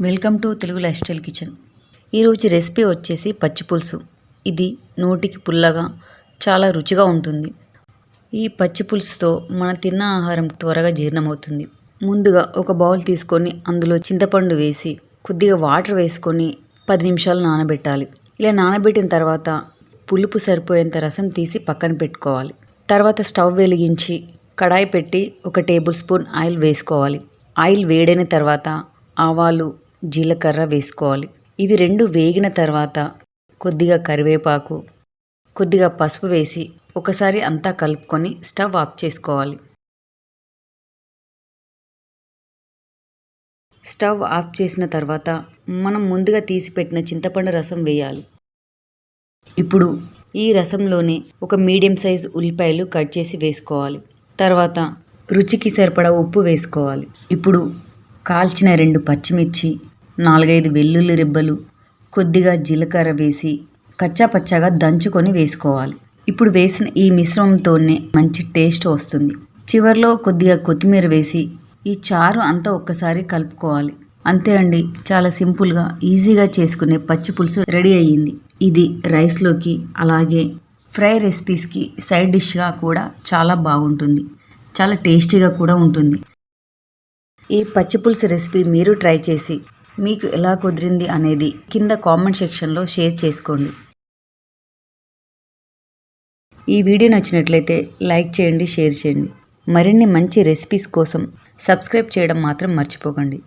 Welcome to Telugu lifestyle kitchen. ఈరోజు recipe వచ్చేసి పచ్చి పులుసు. ఇది నోటికి పుల్లగా చాలా రుచిగా ఉంటుంది. ఈ పచ్చి పులుసుతో మన తిన్న ఆహారం త్వరగా జీర్ణమవుతుంది. ముందుగా ఒక బౌల్ తీసుకొని అందులో చింతపండు వేసి కొద్దిగా వాటర్ వేసుకొని పది నిమిషాలు నానబెట్టాలి. ఇలా నానబెట్టిన తర్వాత పులుపు సరిపోయేంత రసం తీసి పక్కన పెట్టుకోవాలి. తర్వాత స్టవ్ వెలిగించి కడాయి పెట్టి ఒక టేబుల్ స్పూన్ ఆయిల్ వేసుకోవాలి. ఆయిల్ వేడైన తర్వాత ఆవాలు జీలకర్ర వేసుకోవాలి. ఇవి రెండు వేగిన తర్వాత కొద్దిగా కరివేపాకు కొద్దిగా పసుపు వేసి ఒకసారి అంతా కలుపుకొని స్టవ్ ఆఫ్ చేసుకోవాలి. స్టవ్ ఆఫ్ చేసిన తర్వాత మనం ముందుగా తీసి పెట్టిన చింతపండు రసం వేయాలి. ఇప్పుడు ఈ రసంలోనే ఒక మీడియం సైజ్ ఉల్లిపాయలు కట్ చేసి వేసుకోవాలి. తర్వాత రుచికి సరిపడా ఉప్పు వేసుకోవాలి. ఇప్పుడు కాల్చిన రెండు పచ్చిమిర్చి నాలుగైదు వెల్లుల్లి రెబ్బలు కొద్దిగా జీలకర్ర వేసి కచ్చా పచ్చాగా దంచుకొని వేసుకోవాలి. ఇప్పుడు వేసిన ఈ మిశ్రమంతోనే మంచి టేస్ట్ వస్తుంది. చివర్లో కొద్దిగా కొత్తిమీర వేసి ఈ చారు అంతా ఒక్కసారి కలుపుకోవాలి. అంతే అండి చాలా సింపుల్గా ఈజీగా చేసుకునే పచ్చి పులుసు రెడీ అయ్యింది. ఇది రైస్లోకి అలాగే ఫ్రై రెసిపీస్కి సైడ్ డిష్గా కూడా చాలా బాగుంటుంది. చాలా టేస్టీగా కూడా ఉంటుంది. ఈ పచ్చి పులుసు రెసిపీ మీరు ట్రై చేసి మీకు ఎలా కుదిరింది అనేది కింద కామెంట్ సెక్షన్లో షేర్ చేసుకోండి. ఈ వీడియో నచ్చినట్లయితే లైక్ చేయండి షేర్ చేయండి. మరిన్ని మంచి రెసిపీస్ కోసం సబ్స్క్రైబ్ చేయడం మాత్రం మర్చిపోకండి.